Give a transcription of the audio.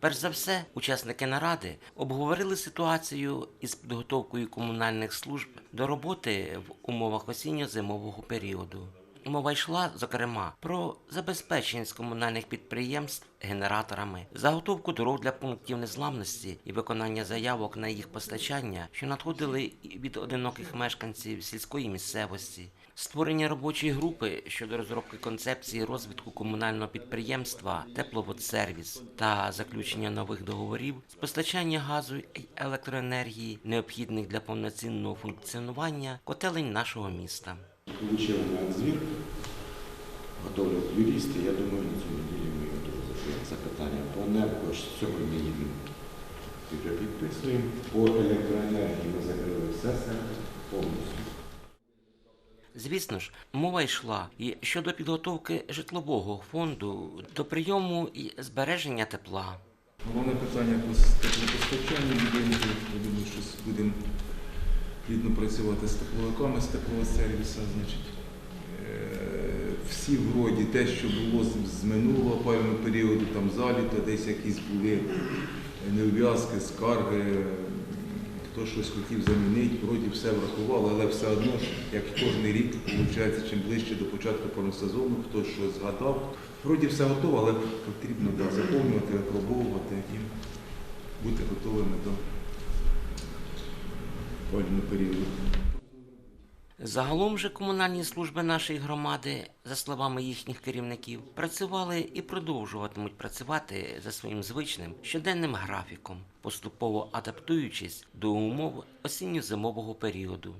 Перш за все, учасники наради обговорили ситуацію із підготовкою комунальних служб до роботи в умовах осінньо-зимового періоду. Мова йшла, зокрема, про забезпечення з комунальних підприємств генераторами, заготовку дорог для пунктів незламності і виконання заявок на їх постачання, що надходили від одиноких мешканців сільської місцевості, створення робочої групи щодо розробки концепції розвитку комунального підприємства Тепловодсервіс та заключення нових договорів з постачання газу і електроенергії, необхідних для повноцінного функціонування котелень нашого міста. Получил на звір, готовлять юристи. Я думаю, на цю неділю ми його закриємо запитання по енерго. Сьогодні ми їдемо підписуємо. По електроенергії ми закрили все це повністю. Звісно ж, мова йшла і щодо підготовки житлового фонду до прийому і збереження тепла. Головне питання по теплопостачанню. Я думаю, що будемо плідно працювати з тепловиками, з теплосервіса. Значить, Е, всі вроді те, що було з- минулого опалювального періоду, там заліто, десь якісь були неув'язки, скарги, хто щось хотів замінити, вроді все врахували, але все одно, як і кожен рік, виходить, чим ближче до початку опалювального сезону, хтось щось згадав. Вроді все готово, але потрібно да, заповнювати, випробовувати і бути готовими до опалювального періоду. Загалом же комунальні служби нашої громади, за словами їхніх керівників, працювали і продовжуватимуть працювати за своїм звичним щоденним графіком, поступово адаптуючись до умов осінньо-зимового періоду.